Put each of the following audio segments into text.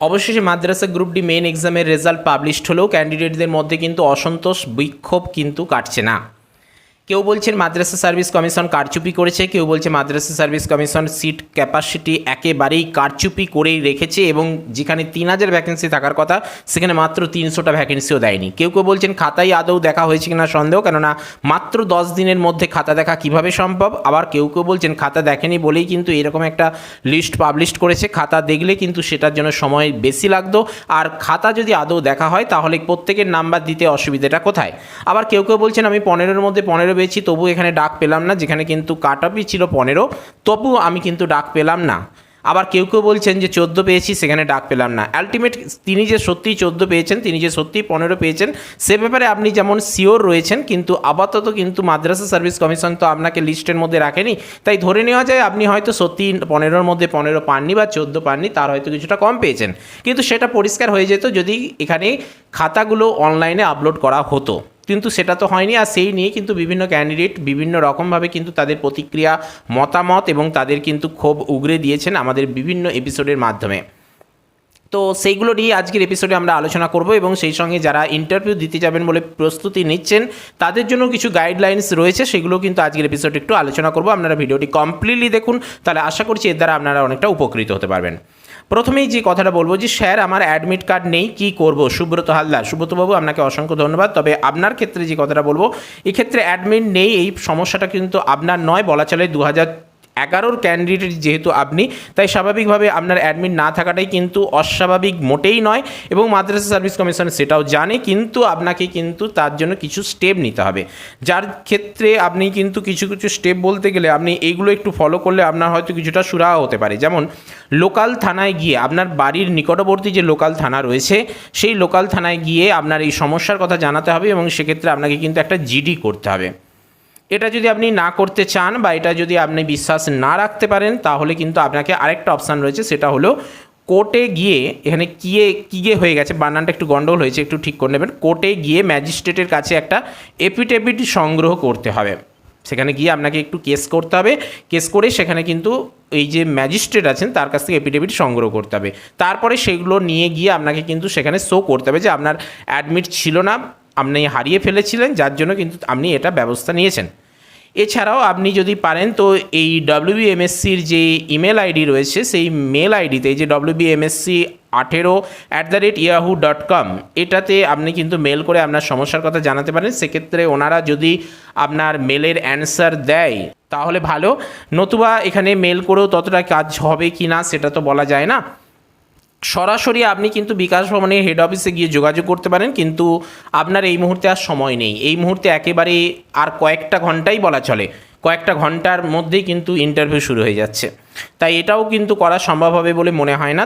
অবশেষে মাদ্রাসা group D main এক্সামের result published হলেও ক্যান্ডিডেটদের মধ্যে কিন্তু অসন্তোষ, বিক্ষোভ কিন্তু কাটছে না। কেউ বলছেন মাদ্রাসা সার্ভিস কমিশন কারচুপি করেছে, কেউ বলছে madrasa service commission seat capacity একেবারেই কারচুপি করেই রেখেছে এবং যেখানে তিন হাজার ভ্যাকেন্সি থাকার কথা, সেখানে মাত্র তিনশোটা ভ্যাকেন্সিও দেয়নি। কেউ কেউ বলছেন খাতাই আদৌ দেখা হয়েছে কিনা সন্দেহ, কেননা মাত্র দশ দিনের মধ্যে খাতা দেখা কীভাবে সম্ভব? আবার কেউ কেউ বলছেন খাতা দেখেনি বলেই কিন্তু এরকম একটা লিস্ট পাবলিশ করেছে, খাতা দেখলে কিন্তু সেটার জন্য সময় বেশি লাগতো। আর খাতা যদি আদৌ দেখা হয়, তাহলে প্রত্যেকের নাম্বার দিতে অসুবিধাটা কোথায়? আবার কেউ কেউ বলছেন আমি পনেরোর মধ্যে পনেরো পেয়েছি তবু এখানে ডাক পেলাম না, যেখানে কিন্তু কাট অফই ছিল পনেরো তবু আমি কিন্তু ডাক পেলাম না। আবার কেউ কেউ বলছেন যে চোদ্দ পেয়েছি, সেখানে ডাক পেলাম না। আলটিমেট তিনি যে সত্যিই চোদ্দ পেয়েছেন, তিনি যে সত্যিই পনেরো পেয়েছেন, সে ব্যাপারে আপনি যেমন শিওর রয়েছেন, কিন্তু আপাতত কিন্তু মাদ্রাসা সার্ভিস কমিশন তো আপনাকে লিস্টের মধ্যে রাখেনি। তাই ধরে নেওয়া যায়, আপনি হয়তো সত্যি পনেরোর মধ্যে পনেরো পাননি বা চোদ্দ পাননি, তার হয়তো কিছুটা কম পেয়েছেন। কিন্তু সেটা পরিষ্কার হয়ে যেত যদি এখানে খাতাগুলো অনলাইনে আপলোড করা হতো। কিন্তু সেটা তো হয়নি আর সেই নিয়ে কিন্তু বিভিন্ন ক্যান্ডিডেট বিভিন্ন রকমভাবে কিন্তু তাদের প্রতিক্রিয়া, মতামত এবং তাদের কিন্তু ক্ষোভ উগরে দিয়েছেন আমাদের বিভিন্ন এপিসোডের মাধ্যমে। তো সেইগুলো নিয়ে আজকের এপিসোডে আমরা আলোচনা করব এবং সেই সঙ্গে যারা ইন্টারভিউ দিতে যাবেন বলে প্রস্তুতি নিচ্ছেন, তাদের জন্য কিছু গাইডলাইন্স রয়েছে, সেগুলো কিন্তু আজকের এপিসোডে একটু আলোচনা করব। আপনারা ভিডিওটি কমপ্লিটলি দেখুন, তাহলে আশা করছি এর দ্বারা আপনারা অনেকটা উপকৃত হতে পারবেন। প্রথমেই যে কথাটা বলব যে স্যার, আমার অ্যাডমিট কার্ড নেই, কি করব? সুব্রত হালদার, সুব্রতবাবু, আপনাকে অসংখ্য ধন্যবাদ। তবে আপনার ক্ষেত্রে যে কথাটা বলব, এক্ষেত্রে অ্যাডমিট নেই, এই সমস্যাটা কিন্তু আপনার নয়, বলা চলে দু হাজার এগারোর ক্যান্ডিডেট যেহেতু আপনি, তাই স্বাভাবিকভাবে আপনার অ্যাডমিট না থাকাটাই কিন্তু অস্বাভাবিক মোটেই নয় এবং মাদ্রাসা সার্ভিস কমিশন সেটাও জানে, কিন্তু আপনাকে কিন্তু তার জন্য কিছু স্টেপ নিতে হবে। যার ক্ষেত্রে আপনি কিন্তু কিছু কিছু স্টেপ বলতে গেলে আপনি এইগুলো একটু ফলো করলে আপনার হয়তো কিছুটা সুরাহা হতে পারে। যেমন লোকাল থানায় গিয়ে আপনার বাড়ির নিকটবর্তী যে লোকাল থানা রয়েছে, সেই লোকাল থানায় গিয়ে আপনার এই সমস্যার কথা জানাতে হবে এবং সেক্ষেত্রে আপনাকে কিন্তু একটা জিডি করতে হবে। এটা যদি আপনি না করতে চান বা এটা যদি আপনি বিশ্বাস না রাখতে পারেন, তাহলে কিন্তু আপনাকে আরেকটা অপশান রয়েছে, সেটা হলো কোর্টে গিয়ে, এখানে কিয়ে কিয়ে হয়ে গেছে, বানানটা একটু গন্ডগোল হয়েছে, একটু ঠিক করে নেবেন। কোর্টে গিয়ে ম্যাজিস্ট্রেটের কাছে একটা এপিটেবিট সংগ্রহ করতে হবে। সেখানে গিয়ে আপনাকে একটু কেস করতে হবে। কেস করে সেখানে কিন্তু এই যে ম্যাজিস্ট্রেট আছেন, তার কাছ থেকে এপিডেভিট সংগ্রহ করতে হবে। তারপরে সেগুলো নিয়ে গিয়ে আপনাকে কিন্তু সেখানে শো করতে হবে যে আপনার অ্যাডমিট ছিল না, আপনি হারিয়ে ফেলেছিলেন, যার জন্য কিন্তু আপনি এটা ব্যবস্থা নিয়েছেন। এছাড়াও আপনি যদি পারেন, তো এই ডব্লিউবিএমএসসির যে ইমেল আইডি রয়েছে, সেই মেল আইডিতে যে ডব্লিউবিএমএসসি আঠেরো at the rate Yahoo dot com এটাতে আপনি কিন্তু মেল করে আপনার সমস্যার কথা জানাতে পারেন। সেক্ষেত্রে ওনারা যদি আপনার মেলের অ্যান্সার দেয়, তাহলে ভালো। নতুবা এখানে মেল করেও ততটা কাজ হবে কি না সেটা তো বলা যায় না। সরাসরি আপনি কিন্তু বিকাশ ভবনের হেড অফিসে গিয়ে যোগাযোগ করতে পারেন, কিন্তু আপনার এই মুহূর্তে আর সময় নেই। এই মুহূর্তে একেবারে আর কয়েকটা ঘন্টাই বলা চলে। কয়েকটা ঘণ্টার মধ্যেই কিন্তু ইন্টারভিউ শুরু হয়ে যাচ্ছে। তাই এটাও কিন্তু করা সম্ভব হবে বলে মনে হয় না।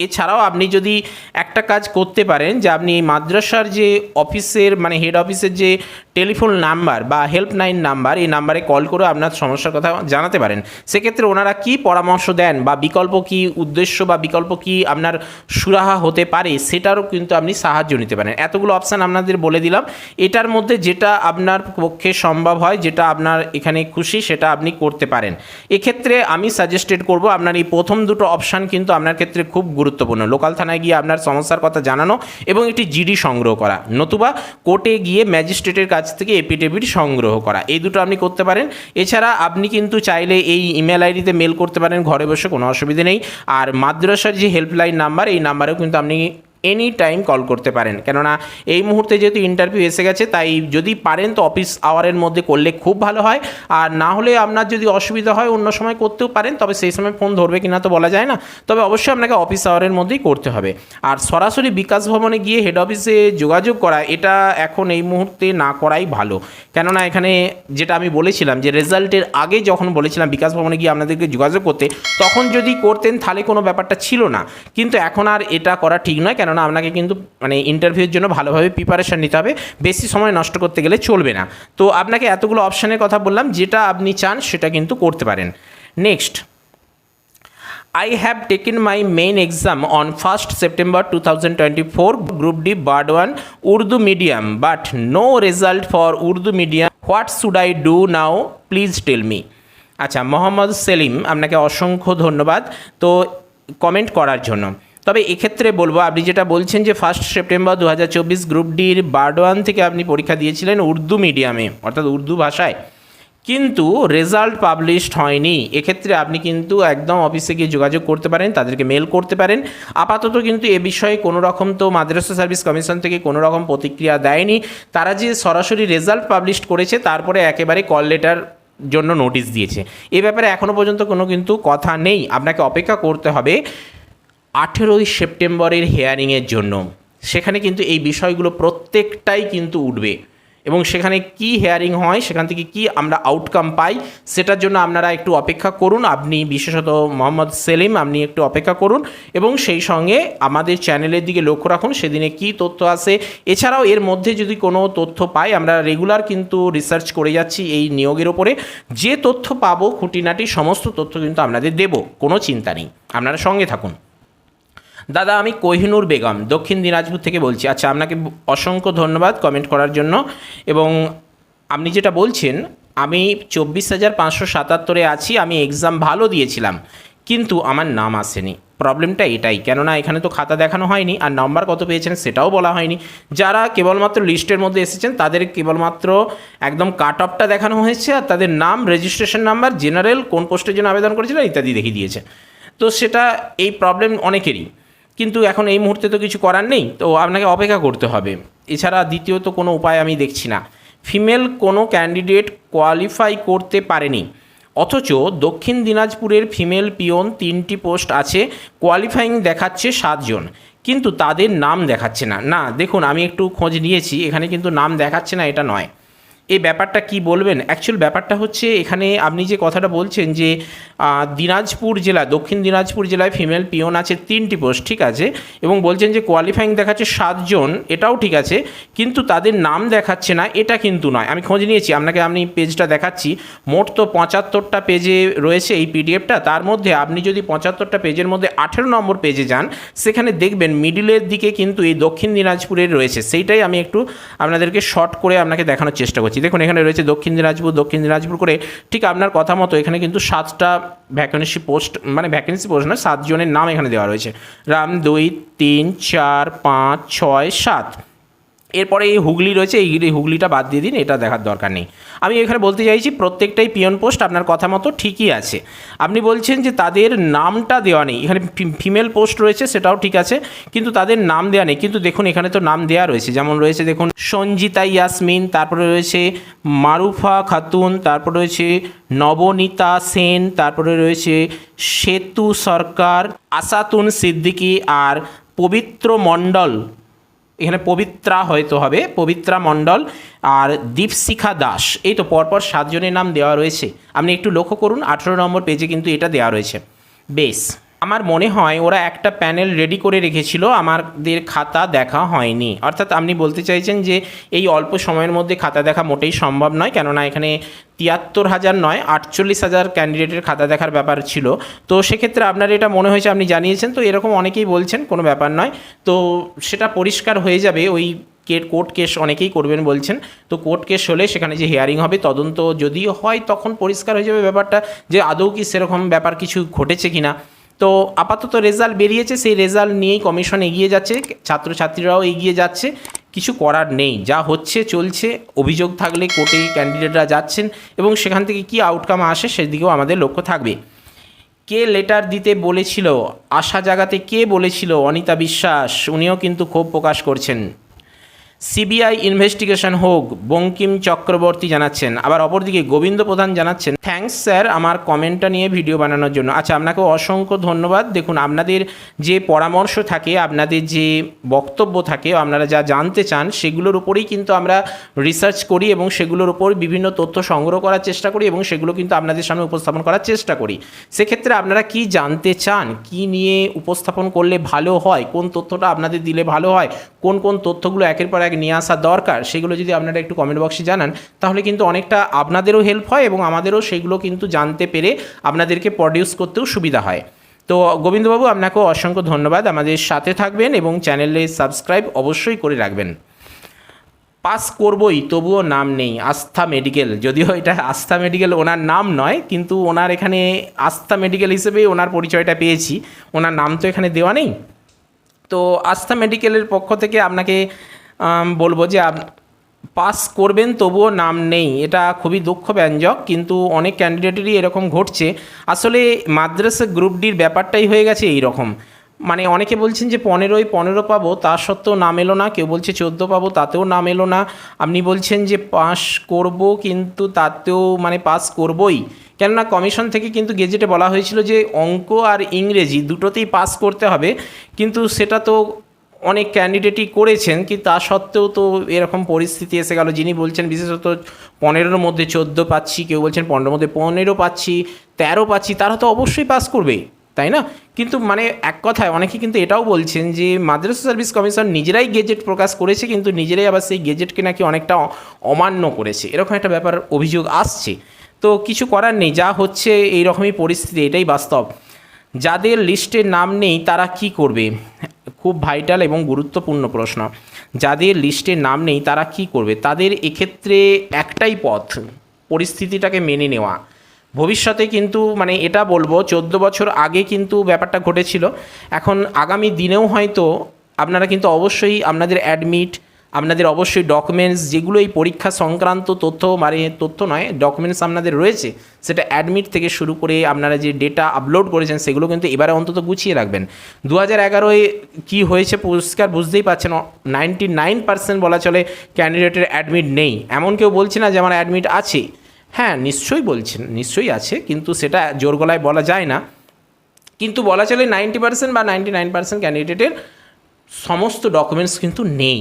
এছাড়াও আপনি যদি একটা কাজ করতে পারেন, যে আপনি এই মাদ্রাসার যে অফিসের মানে হেড অফিসের যে টেলিফোন নাম্বার বা হেল্পলাইন নাম্বার, এই নাম্বারে কল করে আপনার সমস্যার কথা জানাতে পারেন। সেক্ষেত্রে ওনারা কি পরামর্শ দেন বা বিকল্প কি উদ্দেশ্য বা বিকল্প কি আপনার সুরাহা হতে পারে, সেটারও কিন্তু আপনি সাহায্য নিতে পারেন। এতগুলো অপশান আপনাদের বলে দিলাম। এটার মধ্যে যেটা আপনার পক্ষে সম্ভব হয়, যেটা আপনার এখানে খুশি, সেটা আপনি করতে পারেন। এক্ষেত্রে আমি সাজেস্টেড করব, আপনার এই প্রথম দুটো অপশান কিন্তু আপনার ক্ষেত্রে খুব গুরুত্বপূর্ণ। লোকাল থানায় গিয়ে আপনার সমস্যার কথা জানানো এবং একটি জিডি সংগ্রহ করা। নতুবা কোর্টে গিয়ে ম্যাজিস্ট্রেটের কাছ থেকে এপিডেভিট সংগ্রহ করা। এই দুটো আপনি করতে পারেন। এছাড়া আপনি কিন্তু চাইলে এই ইমেল আইডিতে মেল করতে পারেন, ঘরে বসে কোনো অসুবিধে নেই। আর মাদ্রাসার যে হেল্পলাইন নাম্বার, এই নাম্বারেও কিন্তু আপনি এনি টাইম কল করতে পারেন। কেননা এই মুহূর্তে যেহেতু ইন্টারভিউ এসে গেছে, তাই যদি পারেন তো অফিস আওয়ারের মধ্যে করলে খুব ভালো হয়। আর না হলে আপনার যদি অসুবিধা হয়, অন্য সময় করতেও পারেন, তবে সেই সময় ফোন ধরবে কিনা তো বলা যায় না। তবে অবশ্যই আপনাকে অফিস আওয়ারের মধ্যেই করতে হবে। আর সরাসরি বিকাশ ভবনে গিয়ে হেড অফিসে যোগাযোগ করা, এটা এখন এই মুহূর্তে না করাই ভালো। কেননা এখানে যেটা আমি বলেছিলাম, যে রেজাল্টের আগে যখন বলেছিলাম বিকাশ ভবনে গিয়ে আপনাদেরকে যোগাযোগ করতে, তখন যদি করতেন তাহলে কোনো ব্যাপারটা ছিল না। কিন্তু এখন আর এটা করা ঠিক নয় কেননা আপনাকে কিন্তু মানে ইন্টারভিউর জন্য ভালোভাবে প্রিপারেশান নিতে হবে বেশি সময় নষ্ট করতে গেলে চলবে না তো আপনাকে এতগুলো অপশানের কথা বললাম, যেটা আপনি চান সেটা কিন্তু করতে পারেন next I have taken my main exam on 1st September 2024 Group D Bard 1 Urdu medium, but no result for Urdu medium. What should I do now? Please tell me. আচ্ছা মোহাম্মদ সেলিম, আপনাকে অসংখ্য ধন্যবাদ তো কমেন্ট করার জন্য তবে এক্ষেত্রে বলব, আপনি যেটা বলছেন যে ফার্স্ট সেপ্টেম্বর দু হাজার চব্বিশ গ্রুপ ডির বার্ড ওয়ান থেকে আপনি পরীক্ষা দিয়েছিলেন উর্দু মিডিয়ামে অর্থাৎ উর্দু ভাষায়। কিন্তু রেজাল্ট পাবলিশড হয়নি। এক্ষেত্রে আপনি কিন্তু একদম অফিসে গিয়ে যোগাযোগ করতে পারেন, তাদেরকে মেল করতে পারেন। আপাতত কিন্তু এ বিষয়ে কোনো রকম তো মাদ্রাসা সার্ভিস কমিশন থেকে কোনো রকম প্রতিক্রিয়া দেয়নি। তারা যে সরাসরি রেজাল্ট পাবলিশড করেছে, তারপরে একেবারে কল লেটার জন্য নোটিশ দিয়েছে। এ ব্যাপারে এখনও পর্যন্ত কোনো কিন্তু কথা নেই। আপনাকে অপেক্ষা করতে হবে আঠেরোই সেপ্টেম্বরের হেয়ারিংয়ের জন্য। সেখানে কিন্তু এই বিষয়গুলো প্রত্যেকটাই কিন্তু উঠবে। এবং সেখানে কি হেয়ারিং হয়, সেখান থেকে কি আমরা আউটকাম পাই, সেটার জন্য আপনারা একটু অপেক্ষা করুন। আপনি বিশেষত মোহাম্মদ সেলিম, আপনি একটু অপেক্ষা করুন। এবং সেই সঙ্গে আমাদের চ্যানেলের দিকে লক্ষ্য রাখুন, সেদিনে কি তথ্য আছে। এছাড়াও এর মধ্যে যদি কোনো তথ্য পাই, আমরা রেগুলার কিন্তু রিসার্চ করে যাচ্ছি এই নিয়োগের ওপরে। যে তথ্য পাবো, খুঁটিনাটি, সমস্ত তথ্য কিন্তু আপনাদের দেব, কোনো চিন্তা নেই। আপনারা সঙ্গে থাকুন। দাদা, আমি কোহিনুর বেগম, দক্ষিণ দিনাজপুর থেকে বলছি। আচ্ছা আপনাকে অসংখ্য ধন্যবাদ কমেন্ট করার জন্য। এবং আপনি যেটা বলছেন, আমি চব্বিশ হাজার পাঁচশো সাতাত্তরে আছি, আমি এক্সাম ভালো দিয়েছিলাম, কিন্তু আমার নাম আসেনি। প্রবলেমটা এটাই, কেননা এখানে তো খাতা দেখানো হয়নি, আর নাম্বার কত পেয়েছেন সেটাও বলা হয়নি। যারা কেবলমাত্র লিস্টের মধ্যে এসেছেন, তাদের কেবলমাত্র একদম কাট অফটা দেখানো হয়েছে, আর তাদের নাম রেজিস্ট্রেশন নাম্বার জেনারেল কোন পোস্টের জন্য আবেদন করেছিলেন ইত্যাদি দেখিয়ে দিয়েছে। তো সেটা এই প্রবলেম অনেকেরই। কিন্তু এখন এই মুহূর্তে তো কিছু করার নেই, তো আপনাকে অপেক্ষা করতে হবে। এছাড়া দ্বিতীয়ত কোনো উপায় আমি দেখছি না। ফিমেল কোনো ক্যান্ডিডেট কোয়ালিফাই করতে পারেনি। অথচ দক্ষিণ দিনাজপুরের ফিমেল পিয়ন তিনটি পোস্ট আছে, কোয়ালিফাইং দেখাচ্ছে সাতজন। কিন্তু তাদের নাম দেখাচ্ছে না। না, দেখুন, আমি একটু খোঁজ নিয়েছি, এখানে কিন্তু নাম দেখাচ্ছে না, এটা নয়। এই ব্যাপারটা কি বলবেন? অ্যাকচুয়াল ব্যাপারটা হচ্ছে এখানে আপনি যে কথাটা বলছেন যে দিনাজপুর জেলা, দক্ষিণ দিনাজপুর জেলায় ফিমেল পিওন আছে তিনটি পোস্ট ঠিক আছে? এবং বলছেন যে কোয়ালিফাইং দেখাচ্ছে সাতজন, এটাও ঠিক আছে, কিন্তু তাদের নাম দেখাচ্ছে না, এটা কিন্তু নয়। আমি খোঁজ নিয়েছি, আপনাকে আমি পেজটা দেখাচ্ছি। মোট তো পঁচাত্তরটা পেজে রয়েছে এই পিডিএফটা তার মধ্যে আপনি যদি পঁচাত্তরটা পেজের মধ্যে আঠেরো নম্বর পেজে যান, সেখানে দেখবেন মিডিলের দিকে কিন্তু এই দক্ষিণ দিনাজপুরের রয়েছে। সেইটাই আমি একটু আপনাদেরকে শর্ট করে আপনাকে দেখানোর চেষ্টা করছি। দেখুন, এখানে রয়েছে দক্ষিণ দিনাজপুর দক্ষিণ দিনাজপুর করে ঠিক আপনার কথা মতো এখানে কিন্তু সাতটা ভ্যাকেন্সি পোস্ট মানে ভ্যাকেন্সি পোস্ট না সাতজনের নাম এখানে দেওয়া রয়েছে। রাম দুই, তিন, চার, পাঁচ, ছয়, সাত। এরপরে এই হুগলি রয়েছে, এই হুগলিটা বাদ দিয়ে দিন, এটা দেখার দরকার নেই। আমি এখানে বলতে চাইছি, প্রত্যেকটাই পিয়ন পোস্ট আপনার কথা মতো ঠিকই আছে। আপনি বলছেন যে তাদের নামটা দেওয়া নেই, এখানে ফিমেল পোস্ট রয়েছে, সেটাও ঠিক আছে, কিন্তু তাদের নাম দেওয়া নেই। কিন্তু দেখুন, এখানে তো নাম দেওয়া রয়েছে, যেমন রয়েছে দেখুন, সঞ্জিতা ইয়াসমিন, তারপরে রয়েছে মারুফা খাতুন, তারপরে রয়েছে নবনীতা সেন, তারপরে রয়েছে সেতু সরকার, আসাতুন সিদ্দিকি আর পবিত্র মণ্ডল। এখানে পবিত্রা হয়তো হবে, পবিত্রা মণ্ডল আর দীপশিখা দাস। এই তো পরপর সাতজনের নাম দেওয়া রয়েছে। আপনি একটু লক্ষ্য করুন, আঠেরো নম্বর পেজে কিন্তু এটা দেওয়া রয়েছে। বেশ। আমার মনে হয় ওরা একটা প্যানেল রেডি করে রেখেছিল, আমাদের খাতা দেখা হয়নি। অর্থাৎ আপনি বলতে চাইছেন যে এই অল্প সময়ের মধ্যে খাতা দেখা মোটেই সম্ভব নয়, কেননা এখানে তিয়াত্তর হাজার নয়, আটচল্লিশ হাজার ক্যান্ডিডেটের খাতা দেখার ব্যাপার ছিল। তো সেক্ষেত্রে আপনার এটা মনে হয়েছে, আপনি জানিয়েছেন, তো এরকম অনেকেই বলছেন, কোনো ব্যাপার নয়। তো সেটা পরিষ্কার হয়ে যাবে, ওই কে- কোর্ট কেস অনেকেই করবেন বলছেন। তো কোর্ট কেস হলে সেখানে যে হিয়ারিং হবে, তদন্ত যদি হয়, তখন পরিষ্কার হয়ে যাবে ব্যাপারটা, যে আদৌ কি সেরকম ব্যাপার কিছু ঘটেছে কিনা। তো আপাতত রেজাল্ট বেরিয়েছে, সেই রেজাল্ট নিয়েই কমিশন এগিয়ে যাচ্ছে। ছাত্রছাত্রীরাও এগিয়ে যাচ্ছে। কিছু করার নেই। যা হচ্ছে, চলছে, অভিযোগ থাকলে কোর্টে ক্যান্ডিডেটরা যাচ্ছেন এবং সেখান থেকে কি আউটকাম আসে সেদিকেও আমাদের লক্ষ্য থাকবে। কে লেটার দিতে বলেছিল? আশা জাগাতে কে বলেছিল? অনিতা বিশ্বাস, উনিও কিন্তু ক্ষোভ প্রকাশ করছেন। সিবিআই ইনভেস্টিগেশন হোক, বঙ্কিম চক্রবর্তী জানাচ্ছেন। আবার অপরদিকে গোবিন্দ প্রধান জানাচ্ছেন থ্যাঙ্কস স্যার আমার কমেন্টটা নিয়ে ভিডিও বানানোর জন্য। আচ্ছা আপনাকে অসংখ্য ধন্যবাদ। দেখুন, আপনাদের যে পরামর্শ থাকে, আপনাদের যে বক্তব্য থাকে, আপনারা যা জানতে চান, সেগুলোর উপরেই কিন্তু আমরা রিসার্চ করি এবং সেগুলোর উপর বিভিন্ন তথ্য সংগ্রহ করার চেষ্টা করি এবং সেগুলো কিন্তু আপনাদের সামনে উপস্থাপন করার চেষ্টা করি। সেক্ষেত্রে আপনারা কি জানতে চান? কি নিয়ে উপস্থাপন করলে ভালো হয়? কোন তথ্যটা আপনাদের দিলে ভালো হয়? কোন কোন তথ্যগুলো একের পর এক নিয়ে আসা দরকার, সেগুলো যদি আপনারা একটু কমেন্ট বক্সে জানান, তাহলে কিন্তু অনেকটা আপনাদেরও হেল্প হয় এবং আমাদেরও সেগুলো কিন্তু জানতে পেরে আপনাদেরকে প্রডিউস করতেও সুবিধা হয়। তো গোবিন্দবাবু, আপনাকেও অসংখ্য ধন্যবাদ। আমাদের সাথে থাকবেন এবং চ্যানেলে সাবস্ক্রাইব অবশ্যই করে রাখবেন। পাস করবই, তবুও নাম নেই আস্থা মেডিকেল যদিও এটা আস্থা মেডিকেল ওনার নাম নয়, কিন্তু ওনার এখানে আস্থা মেডিকেল হিসেবেই ওনার পরিচয়টা পেয়েছি। ওনার নাম তো এখানে দেওয়া নেই। তো আস্থা মেডিকেলের পক্ষ থেকে আপনাকে বলব যে পাস করবেন তবুও নাম নেই। এটা খুবই দুঃখব্যঞ্জক কিন্তু অনেক ক্যান্ডিডেটেরই এরকম ঘটছে। আসলে মাদ্রাসা গ্রুপ ডির ব্যাপারটাই হয়ে গেছে এই রকম মানে অনেকে বলছেন যে পনেরোই পনেরো পাবো, তা সত্ত্বেও নাম এলো না। কেউ বলছে চোদ্দ পাবো, তাতেও নাম এলো না। আপনি বলছেন যে পাস করব, কিন্তু তাতেও মানে পাস করবই। কেননা কমিশন থেকে কিন্তু গেজেটে বলা হয়েছিল যে অঙ্ক আর ইংরেজি দুটোতেই পাস করতে হবে। কিন্তু সেটা তো অনেক ক্যান্ডিডেটই করেছেন, কি তা সত্ত্বেও তো এরকম পরিস্থিতি এসে গেল। যিনি বলছেন বিশেষত পনেরোর মধ্যে চোদ্দ পাচ্ছি, কেউ বলছেন পনেরোর মধ্যে পনেরো পাচ্ছি, তেরো পাচ্ছি, তারা তো অবশ্যই পাস করবে, তাই না? কিন্তু মানে এক কথায়, অনেকে কিন্তু এটাও বলছেন যে মাদ্রাসা সার্ভিস কমিশন নিজেরাই গেজেট প্রকাশ করেছে, কিন্তু নিজেরাই আবার সেই গেজেটকে নাকি অনেকটা অমান্য করেছে। এরকম একটা ব্যাপার অভিযোগ আসছে। তো কিছু করার নেই, যা হচ্ছে এই রকমই পরিস্থিতি, এটাই বাস্তব। যাদের লিস্টে নাম নেই, তারা কি করবে? খুব ভাইটাল এবং গুরুত্বপূর্ণ প্রশ্ন। যাদের লিস্টে নাম নেই, তারা কি করবে? তাদের এক্ষেত্রে একটাই পথ, পরিস্থিতিটাকে মেনে নেওয়া। ভবিষ্যতে কিন্তু মানে এটা বলব, চোদ্দ বছর আগে কিন্তু ব্যাপারটা ঘটেছিল। এখন আগামী দিনেও হয়তো আপনারা কিন্তু অবশ্যই আপনাদের অ্যাডমিট আপনাদের অবশ্যই ডকুমেন্টস যেগুলো এই পরীক্ষা সংক্রান্ত তথ্য মানে তথ্য নয় ডকুমেন্টস আপনাদের রয়েছে, সেটা অ্যাডমিট থেকে শুরু করে আপনারা যে ডেটা আপলোড করেছেন, সেগুলো কিন্তু এবারে অন্তত গুছিয়ে রাখবেন। দু হাজার এগারোয় কী হয়েছে পরিষ্কার বুঝতেই পারছেন নাইনটি নাইন পার্সেন্ট বলা চলে ক্যান্ডিডেটের অ্যাডমিট নেই। এমন কেউ বলছে না যে আমার অ্যাডমিট আছে। হ্যাঁ নিশ্চয়ই বলছেন, নিশ্চয়ই আছে, কিন্তু সেটা জোর গলায় বলা যায় না। কিন্তু বলা চলে নাইনটি পার্সেন্ট বা নাইনটি নাইন পার্সেন্ট ক্যান্ডিডেটের সমস্ত ডকুমেন্টস কিন্তু নেই।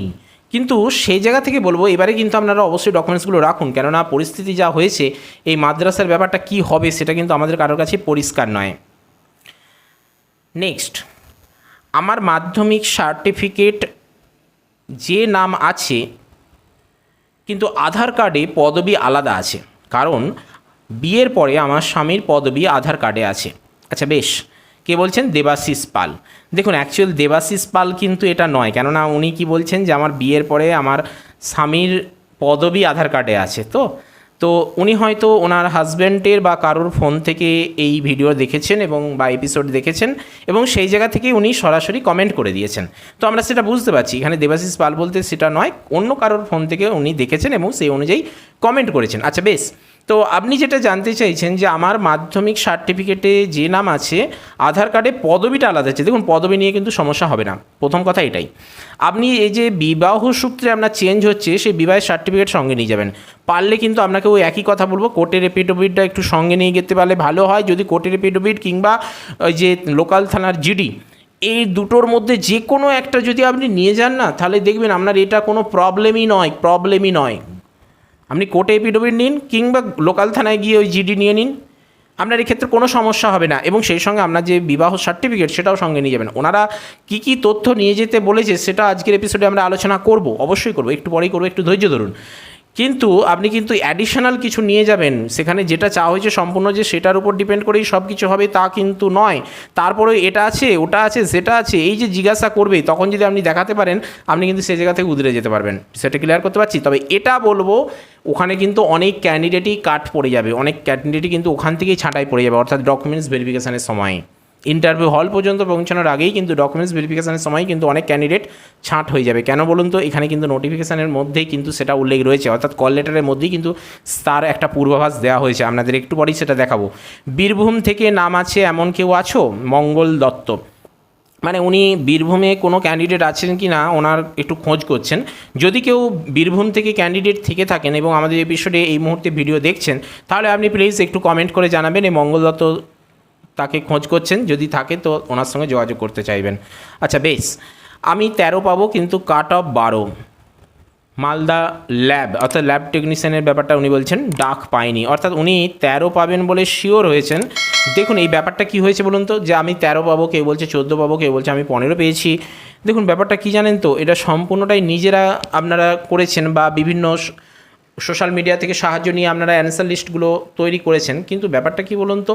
কিন্তু সেই জায়গা থেকে বলব, এবারে কিন্তু আপনারা অবশ্যই ডকুমেন্টসগুলো রাখুন। কেননা পরিস্থিতি যা হয়েছে, এই মাদ্রাসার ব্যাপারটা কি হবে সেটা কিন্তু আমাদের কারোর কাছে পরিষ্কার নয়। নেক্সট আমার মাধ্যমিক সার্টিফিকেট যে নাম আছে, কিন্তু আধার কার্ডে পদবি আলাদা আছে। কারণ, বিয়ের পরে আমার স্বামীর পদবি আধার কার্ডে আছে। আচ্ছা বেশ। কে বলছেন? দেবাশিস পাল। দেখুন অ্যাকচুয়াল দেবাশিস পাল কিন্তু এটা নয়, কেননা উনি কি বলছেন যে আমার বিয়ের পরে আমার স্বামীর পদবি আধার কার্ডে আছে, তো? তো উনি হয়তো ওনার হাজব্যান্ডের বা কারোর ফোন থেকে এই ভিডিও দেখেছেন এবং বা এপিসোড দেখেছেন এবং সেই জায়গা থেকে উনি সরাসরি কমেন্ট করে দিয়েছেন। তো আমরা সেটা বুঝতে পারছি, এখানে দেবাশিস পাল বলতে সেটা নয়, অন্য কারোর ফোন থেকে উনি দেখেছেন এবং সেই অনুযায়ী কমেন্ট করেছেন। আচ্ছা বেশ। তো আপনি যেটা জানতে চাইছেন যে আমার মাধ্যমিক সার্টিফিকেটে যে নাম আছে, আধার কার্ডে পদবিটা আলাদা আছে। দেখুন, পদবি নিয়ে কিন্তু সমস্যা হবে না। প্রথম কথা এটাই। আপনি এই যে বিবাহ সূত্রে আপনার চেঞ্জ হচ্ছে, সেই বিবাহের সার্টিফিকেট সঙ্গে নিয়ে যাবেন। পারলে কিন্তু আপনাকে ওই একই কথা বলব কোর্টের এপিডোভিটটা একটু সঙ্গে নিয়ে যেতে পারলে ভালো হয়। যদি কোর্টের এপিডোভিট কিংবা ওই যে লোকাল থানার জিডি এই দুটোর মধ্যে যে কোনো একটা যদি আপনি নিয়ে যান না, তাহলে দেখবেন আপনার এটা কোনো প্রবলেমই নয় প্রবলেমই নয়। আপনি কোর্টে এপিডোভিট নিন কিংবা লোকাল থানায় গিয়ে ওই জিডি নিয়ে নিন, আপনার এক্ষেত্রে কোনো সমস্যা হবে না। এবং সেই সঙ্গে আপনার যে বিবাহ সার্টিফিকেট সেটাও সঙ্গে নিয়ে যাবেন। ওনারা কি কি তথ্য নিয়ে যেতে বলেছে সেটা আজকের এপিসোডে আমরা আলোচনা করব, অবশ্যই করব। একটু পরেই করব, একটু ধৈর্য ধরুন। কিন্তু আপনি কিন্তু অ্যাডিশনাল কিছু নিয়ে যাবেন। সেখানে যেটা চাওয়া হয়েছে সম্পূর্ণ যে সেটার উপর ডিপেন্ড করেই সব কিছু হবে তা কিন্তু নয়। তারপরে এটা আছে, ওটা আছে সেটা আছে, এই যে জিজ্ঞাসা করবে, তখন যদি আপনি দেখাতে পারেন, আপনি কিন্তু সেই জায়গা থেকে উদরে যেতে পারবেন। সেটা ক্লিয়ার করতে পারছি? তবে এটা বলব, ওখানে কিন্তু অনেক ক্যান্ডিডেটই কাট পড়ে যাবে। অনেক ক্যান্ডিডেটই কিন্তু ওখান থেকেই ছাঁটাই পড়ে যাবে, অর্থাৎ ডকুমেন্টস ভেরিফিকেশানের সময়। ইন্টারভিউ হল পর্যন্ত পৌঁছানোর আগেই কিন্তু ডকুমেন্টস ভেরিফিকেশানের সময় কিন্তু অনেক ক্যান্ডিডেট ছাঁট হয়ে যাবে। কেন বলুন তো? এখানে কিন্তু নোটিফিকেশানের মধ্যেই কিন্তু সেটা উল্লেখ রয়েছে। অর্থাৎ কল লেটারের মধ্যেই কিন্তু তার একটা পূর্বাভাস দেওয়া হয়েছে। আপনাদের একটু পরেই সেটা দেখাবো। বীরভূম থেকে নাম আছে এমন কেউ আছো? মঙ্গল দত্ত। মানে উনি বীরভূমে কোনো ক্যান্ডিডেট আছেন কি না ওনার একটু খোঁজ করছেন। যদি কেউ বীরভূম থেকে ক্যান্ডিডেট থেকে থাকেন এবং আমাদের এপিসোডে এই মুহূর্তে ভিডিও দেখছেন, তাহলে আপনি প্লিজ একটু কমেন্ট করে জানাবেন। এই মঙ্গল দত্ত তাকে খোঁজ করছেন, যদি থাকে তো ওনার সঙ্গে যোগাযোগ করতে চাইবেন। আচ্ছা বেশ। আমি তেরো পাবো, কিন্তু কাট অফ বারো। মালদা ল্যাব, অর্থাৎ ল্যাব টেকনিশিয়ানের ব্যাপারটা উনি বলছেন, ডাক পায়নি অর্থাৎ উনি তেরো পাবেন বলে শিওর হয়েছেন। দেখুন, এই ব্যাপারটা কি হয়েছে বলুন তো, যে আমি তেরো পাবো, কেউ বলছে চোদ্দ পাবো, কেউ বলছে আমি পনেরো পেয়েছি। দেখুন, ব্যাপারটা কি জানেন তো, এটা সম্পূর্ণটাই নিজেরা আপনারা করেছেন বা বিভিন্ন সোশ্যাল মিডিয়া থেকে সাহায্য নিয়ে আপনারা অ্যান্সার লিস্টগুলো তৈরি করেছেন। কিন্তু ব্যাপারটা কি বলুন তো,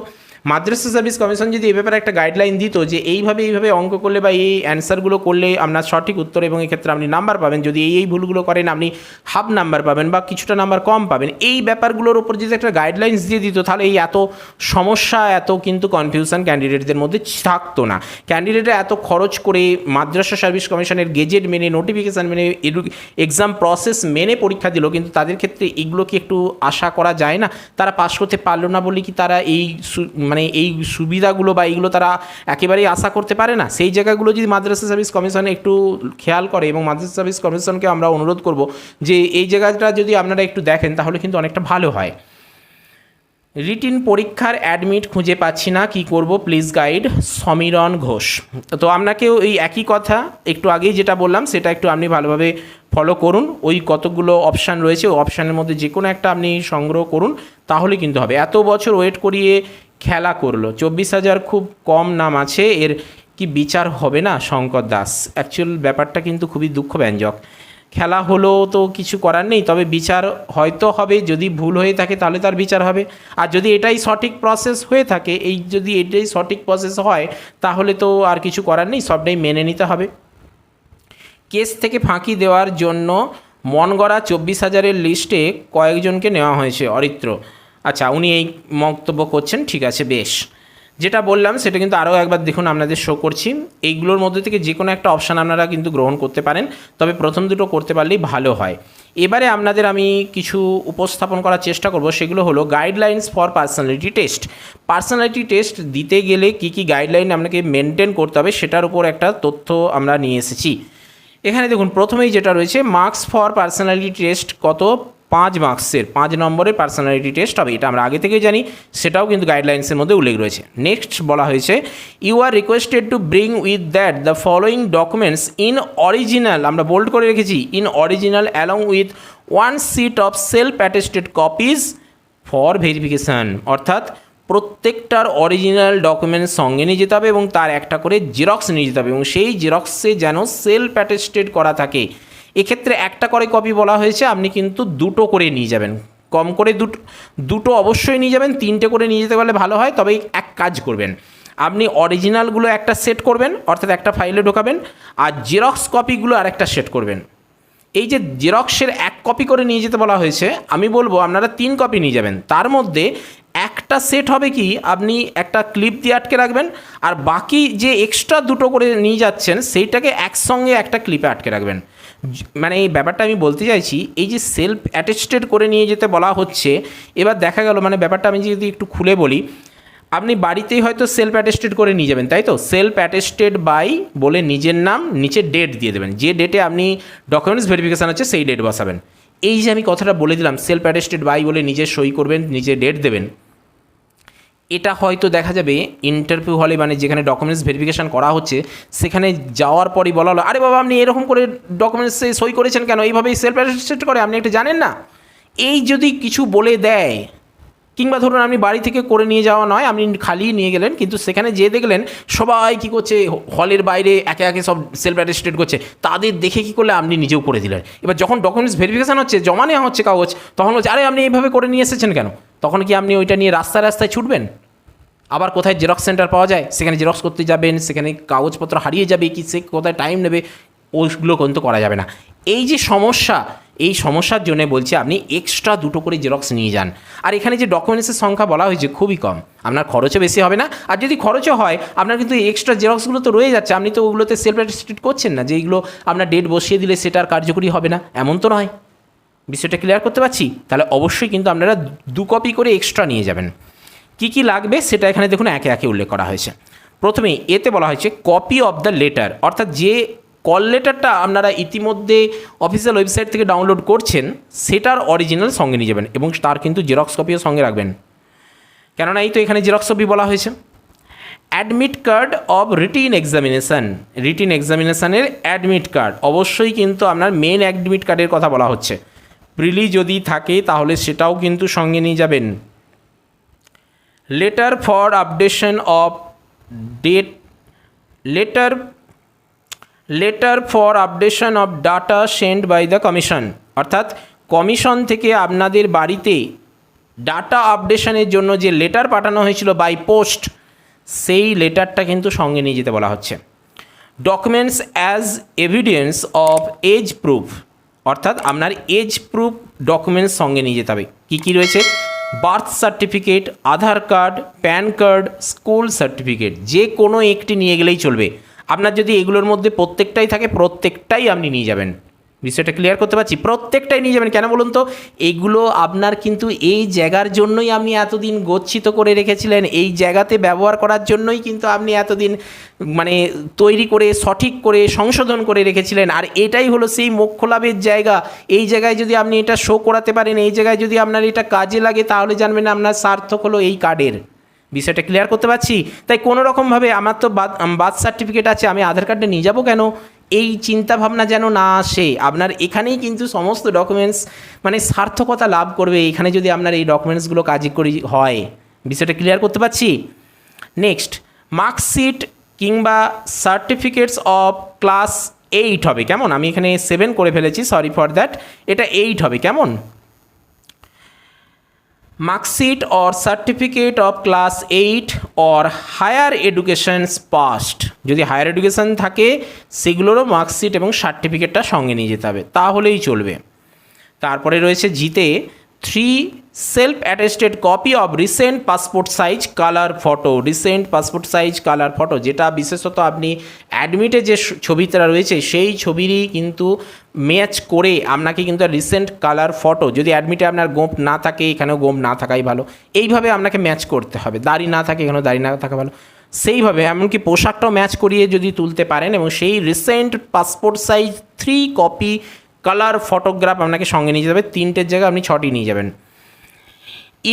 মাদ্রাসা সার্ভিস কমিশন যদি এই ব্যাপারে একটা গাইডলাইন দিত যে এইভাবে এইভাবে অঙ্ক করলে বা এই অ্যান্সারগুলো করলে আপনার সঠিক উত্তর এবং এক্ষেত্রে আপনি নাম্বার পাবেন, যদি এই এই ভুলগুলো করেন আপনি হাফ নাম্বার পাবেন বা কিছুটা নাম্বার কম পাবেন, এই ব্যাপারগুলোর উপর যদি একটা গাইডলাইন্স দিয়ে দিত তাহলে এই এত সমস্যা, এত কিন্তু কনফিউশন ক্যান্ডিডেটদের মধ্যে থাকতো না। ক্যান্ডিডেটরা এত খরচ করে মাদ্রাসা সার্ভিস কমিশনের গেজেট মেনে নোটিফিকেশান মেনে এক্সাম প্রসেস মেনে পরীক্ষা দিল, কিন্তু তাদের ক্ষেত্রে এগুলো কি একটু আশা করা যায় না। তারা পাশ করতে পারল না বলে কি তারা এই মানে এই সুবিধাগুলো বা এইগুলো তারা একেবারেই আশা করতে পারে না? সেই জায়গাগুলো যদি মাদ্রাসা সার্ভিস কমিশন একটু খেয়াল করে এবং মাদ্রাসা সার্ভিস কমিশনকে আমরা অনুরোধ করব যে এই জায়গাটা যদি আপনারা একটু দেখেন তাহলে কিন্তু অনেকটা ভালো হয়। রিটিন পরীক্ষার অ্যাডমিট খুঁজে পাচ্ছি না, কি করব? Please guide Samiran Ghosh. তো আপনাকেও এই একই কথা, একটু আগেই যেটা বললাম, সেটা একটু আপনি ভালোভাবে ফলো করুন। ওই কতগুলো অপশান রয়েছে, ওই অপশানের মধ্যে যে কোনো একটা আপনি সংগ্রহ করুন, তাহলে কিন্তু হবে। এত বছর ওয়েট করিয়ে খেলা করল, চব্বিশ হাজার খুব কম নাম আছে, এর কি বিচার হবে না শঙ্কর দাস? অ্যাকচুয়াল ব্যাপারটা কিন্তু খুবই দুঃখব্যঞ্জক। খেলা হলো তো কিছু করার নেই, তবে বিচার হয়তো হবে, যদি ভুল হয়ে থাকে তাহলে তার বিচার হবে। আর যদি এটাই সঠিক প্রসেস হয়ে থাকে, এই যদি এটাই সঠিক প্রসেস হয়, তাহলে তো আর কিছু করার নেই, সবটাই মেনে নিতে হবে। কেস থেকে ফাঁকি দেওয়ার জন্য মন গড়া চব্বিশ হাজারের লিস্টে কয়েকজনকে নেওয়া হয়েছে, অরিত্র। আচ্ছা উনি এই মন্তব্য করছেন, ঠিক আছে, বেশ। যেটা বললাম, সেটা কিন্তু আরও একবার দেখুন, আপনাদের শো করছি। এইগুলোর মধ্যে থেকে যে কোনো একটা অপশান আপনারা কিন্তু গ্রহণ করতে পারেন, তবে প্রথম দুটো করতে পারলেই ভালো হয়। এবারে আপনাদের আমি কিছু উপস্থাপন করার চেষ্টা করব, সেগুলো হলো guidelines for personality test personality test দিতে গেলে কী কী গাইডলাইন আপনাকে মেনটেন করতে হবে, সেটার উপর একটা তথ্য আমরা নিয়ে এসেছি। এখানে দেখুন, প্রথমেই যেটা রয়েছে মার্কস ফর পার্সোনালিটি টেস্ট কত? পাঁচ মার্কসের পাঁচ নম্বরের পার্সোনালিটি টেস্ট হবে। এটা আমরা আগে থেকেই জানি, সেটাও কিন্তু গাইডলাইন্সের মধ্যে উল্লেখ রয়েছে। নেক্সট বলা হয়েছে you are requested to bring with that the following documents in original আমরা বোল্ড করে রেখেছি in original along with one sheet of self attested copies for verification অর্থাৎ প্রত্যেকটার অরিজিনাল ডকুমেন্টস সঙ্গে নিয়ে যেতে হবে এবং তার একটা করে জেরক্স নিয়ে যেতে হবে এবং সেই জেরক্সে যেন সেলফ অ্যাটেস্টেড করা থাকে। এক্ষেত্রে একটা করে কপি বলা হয়েছে, আপনি কিন্তু দুটো করে নিয়ে যাবেন। কম করে দুটো দুটো অবশ্যই নিয়ে যাবেন, তিনটে করে নিয়ে যেতে পারলে ভালো হয়, তবে এক কাজ করবেন। আপনি অরিজিনালগুলো একটা সেট করবেন, অর্থাৎ একটা ফাইলে ঢোকাবেন, আর জেরক্স কপিগুলো আর একটা সেট করবেন। এই যে জেরক্সের এক কপি করে নিয়ে যেতে বলা হয়েছে, আমি বলব আপনারা তিন কপি নিয়ে যাবেন। তার মধ্যে একটা সেট হবে কি, আপনি একটা ক্লিপ দিয়ে আটকে রাখবেন, আর বাকি যে এক্সট্রা দুটো করে নিয়ে যাচ্ছেন, সেইটাকে একসঙ্গে একটা ক্লিপে আটকে রাখবেন। মানে এই ব্যাপারটা আমি বলতে চাইছি, এই যে সেলফ অ্যাটেস্টেড করে নিয়ে যেতে বলা হচ্ছে, এবার দেখা গেল মানে ব্যাপারটা আমি যদি একটু খুলে বলি, আপনি বাড়িতেই হয়তো সেলফ অ্যাটেস্টেড করে নিয়ে যাবেন, তাই তো? সেলফ অ্যাটেস্টেড বাই বলে নিজের নাম, নিচে ডেট দিয়ে দেবেন। যে ডেটে আপনি ডকুমেন্টস ভেরিফিকেশান হচ্ছে, সেই ডেট বসাবেন। এই যে আমি কথাটা বলে দিলাম সেলফ অ্যাটেস্টেড বাই বলে নিজে সই করবেন, নিজে ডেট দেবেন এটা হয়তো দেখা যাবে ইন্টারভিউ হলে মানে যেখানে ডকুমেন্টস ভেরিফিকেশান করা হচ্ছে, সেখানে যাওয়ার পরই বলা হলো, আরে বাবা, আপনি এরকম করে ডকুমেন্টসে সই করেছেন কেন? এইভাবেই সেলফ অ্যাটেস্টেড করে, আপনি একটা জানেন না? এই যদি কিছু বলে দেয়, কিংবা ধরুন আপনি বাড়ি থেকে করে নিয়ে যাওয়া নয়, আপনি খালি নিয়ে গেলেন, কিন্তু সেখানে যেয়ে দেখলেন সবাই কী করছে হলের বাইরে একে একে সব সেলফ অ্যাটেস্টেড করছে, তাদের দেখে কী করলে আপনি নিজেও করে দিলেন? এবার যখন ডকুমেন্টস ভেরিফিকেশান হচ্ছে, জমা নেওয়া হচ্ছে কাগজ, তখন হচ্ছে আরে, আপনি এইভাবে করে নিয়ে এসেছেন কেন? তখন কি আপনি ওইটা নিয়ে রাস্তায় রাস্তায় ছুটবেন? আবার কোথায় জেরক্স সেন্টার পাওয়া যায়? সেখানে জেরক্স করতে যাবেন, সেখানে কাগজপত্র হারিয়ে যাবে কি, সে কোথায় টাইম নেবে, ওইগুলো কিন্তু করা যাবে না। এই যে সমস্যা, এই সমস্যার জন্য বলছি আপনি এক্সট্রা দুটো করে জেরক্স নিয়ে যান। আর এখানে যে ডকুমেন্টসের সংখ্যা বলা হয়েছে খুবই কম। আপনার খরচও বেশি হবে না। আর যদি খরচও হয়, আপনার কিন্তু এক্সট্রা জেরক্সগুলো তো রয়ে যাচ্ছে। আপনি তো ওগুলোতে সেলফ অ্যাটেস্টেড করছেন না যে এইগুলো আপনার ডেট বসিয়ে দিলে সেটা আর কার্যকরী হবে না। এমন তো নয়। বিষয়টা ক্লিয়ার করতে পারছি? তাহলে অবশ্যই কিন্তু আপনারা দু কপি করে এক্সট্রা নিয়ে যাবেন। কি কি লাগবে সেটা এখানে দেখুন একে একে উল্লেখ করা হয়েছে। প্রথমে এতে বলা হয়েছে কপি অফ দ্য লেটার অর্থাৎ যে কল লেটারটা আপনারা ইতিমধ্যে অফিসিয়াল ওয়েবসাইট থেকে ডাউনলোড করছেন, সেটার অরিজিনাল সঙ্গে নিয়ে যাবেন এবং তার কিন্তু জেরক্স কপিও সঙ্গে রাখবেন। কেননা এই তো এখানে জেরক্স কপি বলা হয়েছে। Admit card of written examination written এক্সামিনেশানের admit card অবশ্যই কিন্তু আপনার মেন অ্যাডমিট কার্ডের কথা বলা হচ্ছে। প্রিলি যদি থাকে, তাহলে সেটাও কিন্তু সঙ্গে নিয়ে যাবেন। Letter for updation of date letter letter for updation of data send by the commission অর্থাৎ কমিশন থেকে আপনাদের বাড়িতে ডাটা আপডেশনের জন্য যে লেটার পাঠানো হয়েছিল বাই পোস্ট সেই লেটারটা কিন্তু সঙ্গে নিয়ে যেতে বলা হচ্ছে। Documents as evidence of age proof অর্থাৎ আপনার এজ প্রুফ ডকুমেন্টস সঙ্গে নিয়ে যেতে হবে। কী কী রয়েছে? Birth certificate Aadhaar card PAN card school certificate যে কোনো একটি নিয়ে গেলেই চলবে। আপনার যদি এগুলোর মধ্যে প্রত্যেকটাই থাকে, প্রত্যেকটাই আপনি নিয়ে যাবেন। বিষয়টা ক্লিয়ার করতে পারছি। প্রত্যেকটাই নিয়ে যাবেন। কেন বলুন তো? এইগুলো আপনার কিন্তু এই জায়গার জন্যই আপনি এতদিন গচ্ছিত করে রেখেছিলেন। এই জায়গাতে ব্যবহার করার জন্যই কিন্তু আপনি এতদিন মানে তৈরি করে, সঠিক করে, সংশোধন করে রেখেছিলেন। আর এটাই হলো সেই মোক্ষ লাভের জায়গা। এই জায়গায় যদি আপনি এটা শো করাতে পারেন, এই জায়গায় যদি আপনার এটা কাজে লাগে, তাহলে জানবেন আপনার সার্থক হলো এই কার্ডের বিষয়টা ক্লিয়ার করতে পারছি? তাই কোনো রকমভাবে আমার তো বার্থ সার্টিফিকেট আছে, আমি আধার কার্ডটা নিয়ে যাব কেন? এই চিন্তা ভাবনা যেন না আসে, আপনার এখানেই কিন্তু সমস্ত ডকুমেন্টস মানে সার্থকতা লাভ করবে, এখানে যদি আপনার এই ডকুমেন্টসগুলো কার্যকরী হয়। বিষয়টা ক্লিয়ার করতে পারছি? নেক্সট মার্কশিট কিংবা সার্টিফিকেটস অফ ক্লাস এইট হবে, কেমন? আমি এখানে সেভেন করে ফেলেছি সরি ফর দ্যাট এটা এইট হবে, কেমন? Marksheet or certificate of class 8 or higher education past যদি হায়ার এডুকেশন থাকে, সেগুলোরও মার্কশিট এবং সার্টিফিকেটটা সঙ্গে নিয়ে যেতে হবে। তাহলেই চলবে। তারপরে রয়েছে জিতে three self attested copy of recent passport size colour photo recent passport size colour photo যেটা বিশেষত আপনি অ্যাডমিটে যে ছবিটা রয়েছে, সেই ছবিরই কিন্তু ম্যাচ করে আপনাকে কিন্তু রিসেন্ট কালার ফটো যদি অ্যাডমিটে আপনার গোপ না থাকে, এখানেও গোপ না থাকাই ভালো। এইভাবে আপনাকে ম্যাচ করতে হবে। দাড়ি না থাকে, এখানেও দাড়ি না থাকা ভালো। সেইভাবে এমনকি পোশাকটাও ম্যাচ করিয়ে যদি তুলতে পারেন এবং সেই recent passport size three copy colour photograph আপনাকে সঙ্গে নিয়ে যাবে, তিনটের জায়গায় আপনি ছটি নিয়ে যাবেন।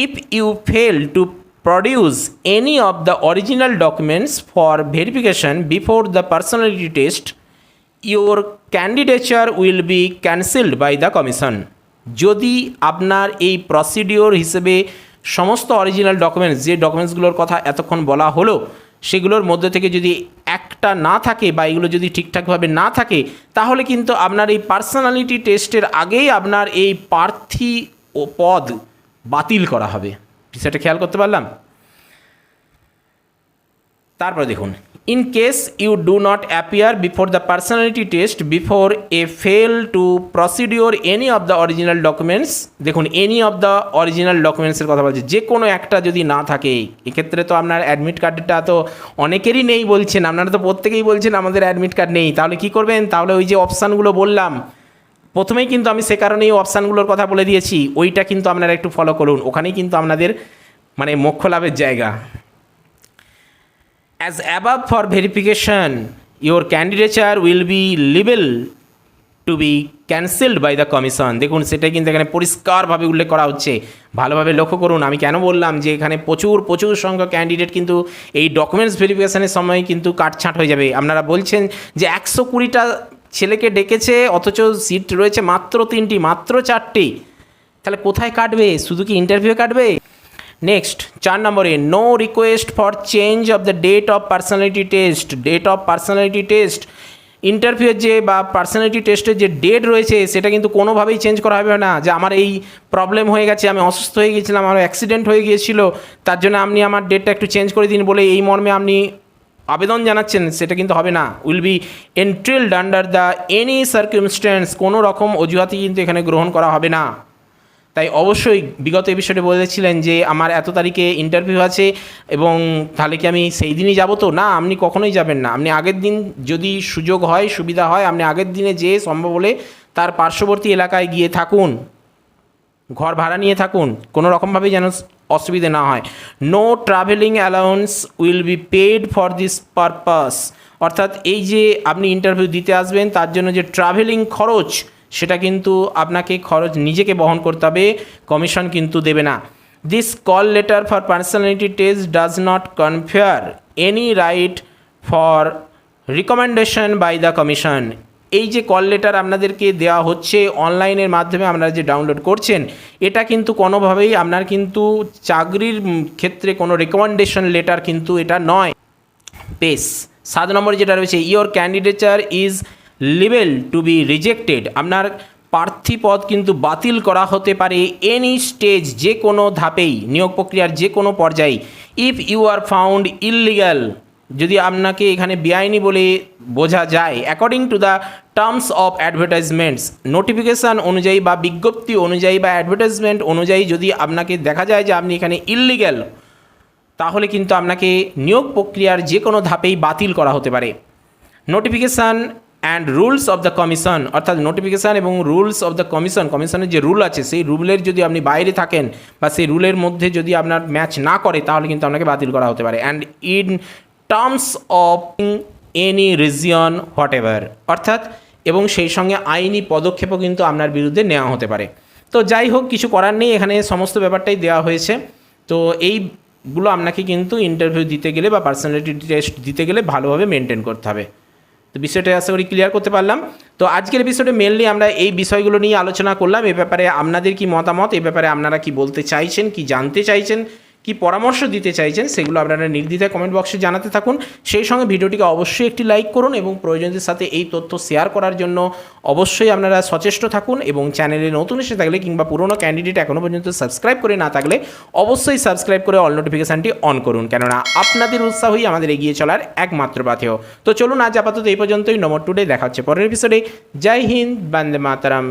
If you fail to produce any of the original documents for verification before the personality test your candidature will be cancelled by the commission যদি আপনার এই প্রসিডিওর হিসেবে সমস্ত অরিজিনাল ডকুমেন্টস যে ডকুমেন্টসগুলোর কথা এতক্ষণ বলা হলো, সেগুলোর মধ্যে থেকে যদি একটা না থাকে বা এগুলো যদি ঠিকঠাকভাবে না থাকে, তাহলে কিন্তু আপনার এই পার্সোনালিটি টেস্টের আগেই আপনার এই প্রার্থী ও পদ বাতিল করা হবে। সেটা খেয়াল করতে পারলাম? তারপরে দেখুন। In case you do not appear before the personality test before a fail to procedure any of the original documents দেখুন এনি অফ দ্য অরিজিনাল ডকুমেন্টসের কথা বলছে যে কোনো একটা যদি না থাকে, এক্ষেত্রে তো আপনার অ্যাডমিট কার্ডটা তো অনেকেরই নেই বলছেন, আপনারা তো প্রত্যেকেই বলছেন আমাদের অ্যাডমিট কার্ড নেই, তাহলে কি করবেন? তাহলে ওই যে অপশানগুলো বললাম, প্রথমেই কিন্তু আমি সে কারণেই অপশানগুলোর কথা বলে দিয়েছি, ওইটা কিন্তু আপনারা একটু ফলো করুন, ওখানেই কিন্তু আপনাদের মানে মোক্ষ লাভের জায়গা। As above for verification your candidature will be liable to be cancelled by the commission দেখুন, সেটা কিন্তু এখানে পরিষ্কারভাবে উল্লেখ করা হচ্ছে। ভালোভাবে লক্ষ্য করুন, আমি কেন বললাম যে এখানে প্রচুর প্রচুর সংখ্যক ক্যান্ডিডেট কিন্তু এই ডকুমেন্টস ভেরিফিকেশনের সময় কিন্তু কাটছাঁট হয়ে যাবে। আপনারা বলছেন যে একশো কুড়িটা ছেলেকে ডেকেছে, অথচ সিট রয়েছে মাত্র তিনটি, মাত্র চারটি। তাহলে কোথায় কাটবে? শুধু কি ইন্টারভিউ কাটবে? নেক্সট চার নম্বরে no request for change of the date of personality test date of personality test ইন্টারভিউয়ের যে বা পার্সোনালিটি টেস্টের যে ডেট রয়েছে, সেটা কিন্তু কোনোভাবেই চেঞ্জ করা হবে না। যে আমার এই প্রবলেম হয়ে গেছে, আমি অসুস্থ হয়ে গিয়েছিলাম আমার অ্যাক্সিডেন্ট হয়ে গিয়েছিল, তার জন্য আপনি আমার ডেটটা একটু চেঞ্জ করে দিন বলে এই মর্মে আপনি আবেদন জানাচ্ছেন, সেটা কিন্তু হবে না। Will be entertained under the any circumstances কোনো রকম অজুহাতই কিন্তু এখানে গ্রহণ করা হবে না। তাই অবশ্যই বিগত এপিসোডে বলেছিলেন যে, আমার এত তারিখে ইন্টারভিউ আছে এবং তাহলে কি আমি সেই দিনই যাব তো? না, আপনি কখনোই যাবেন না। আপনি আগের দিন যদি সুযোগ হয়, সুবিধা হয়, আপনি আগের দিনে যেয়ে সম্ভব হলে তার পার্শ্ববর্তী এলাকায় গিয়ে থাকুন। ঘর ভাড়া নিয়ে থাকুন। কোনো রকমভাবেই যেন অসুবিধে না হয়। No travelling allowance will be paid for this purpose অর্থাৎ এই যে আপনি ইন্টারভিউ দিতে আসবেন, তার জন্য যে ট্রাভেলিং খরচ সেটা কিন্তু আপনাকে খরচ নিজেকে বহন করতে হবে, কমিশন কিন্তু দেবে না। This call letter for personality test does not confer any right for recommendation by the commission এই যে কল লেটার আপনাদেরকে দেওয়া হচ্ছে অনলাইনের মাধ্যমে আপনারা যে ডাউনলোড করছেন, এটা কিন্তু কোনোভাবেই আপনার কিন্তু চাকরির ক্ষেত্রে কোনো রেকমেন্ডেশন লেটার কিন্তু এটা নয়। পেস সাত নম্বরে যেটা রয়েছে your candidature is liable to be rejected. আপনার প্রার্থী পদ কিন্তু বাতিল করা হতে পারে এনি স্টেজ, যে কোনো ধাপেই, নিয়োগ প্রক্রিয়ার যে কোনো পর্যায়ে if you are found illegal, যদি আপনাকে এখানে বেআইনি বলে বোঝা যায় according to the terms of advertisements notification অনুযায়ী বা বিজ্ঞপ্তি অনুযায়ী বা অ্যাডভার্টাইজমেন্ট অনুযায়ী যদি আপনাকে দেখা যায় যে আপনি এখানে ইললিগ্যাল তাহলে কিন্তু আপনাকে নিয়োগ প্রক্রিয়ার যে কোনো ধাপেই বাতিল করা হতে পারে। Notification and rules of the commission অর্থাৎ নোটিফিকেশান এবং রুলস অফ দ্য কমিশন কমিশনের যে রুল আছে, সেই রুলের যদি আপনি বাইরে থাকেন বা সেই রুলের মধ্যে যদি আপনার ম্যাচ না করে, তাহলে কিন্তু আপনাকে বাতিল করা হতে পারে। And in terms of any reason whatever অর্থাৎ এবং সেই সঙ্গে আইনি পদক্ষেপও কিন্তু আপনার বিরুদ্ধে নেওয়া হতে পারে। তো যাই হোক, কিছু করার নেই, এখানে সমস্ত ব্যাপারটাই দেওয়া হয়েছে। তো এইগুলো আপনাকে কিন্তু ইন্টারভিউ দিতে গেলে বা পার্সোনালিটি টেস্ট দিতে গেলে ভালোভাবে মেনটেন করতে হবে। তো বিষয়টা আশা করি ক্লিয়ার করতে পারলাম। তো আজকের বিষয়টা মেনলি আমরা এই বিষয়গুলো নিয়ে আলোচনা করলাম। এ ব্যাপারে আপনাদের কি মতামত? এ ব্যাপারে আপনারা কি বলতে চাইছেন, কি জানতে চাইছেন? কি পরামর্শ দিতে চাইছেন সেগুলো আপনারা নির্দ্বিধায় কমেন্ট বক্সে জানাতে থাকুন। সেই সঙ্গে ভিডিওটিকে অবশ্যই একটি লাইক করুন এবং প্রয়োজনদের সাথে এই তথ্য শেয়ার করার জন্য অবশ্যই আপনারা সচেষ্ট থাকুন এবং চ্যানেলে নতুন এসে থাকলে কিংবা পুরনো ক্যান্ডিডেট এখনও পর্যন্ত সাবস্ক্রাইব করে না থাকলে অবশ্যই সাবস্ক্রাইব করে অল নোটিফিকেশানটি অন করুন। কেননা আপনাদের উৎসাহই আমাদের এগিয়ে চলার একমাত্র পাথেয়। তো চলুন আজ আপাতত এই পর্যন্তই। নম্বর টুডে দেখা হচ্ছে পরের এপিসোডে জয় হিন্দ। বান্দে মাতারাম।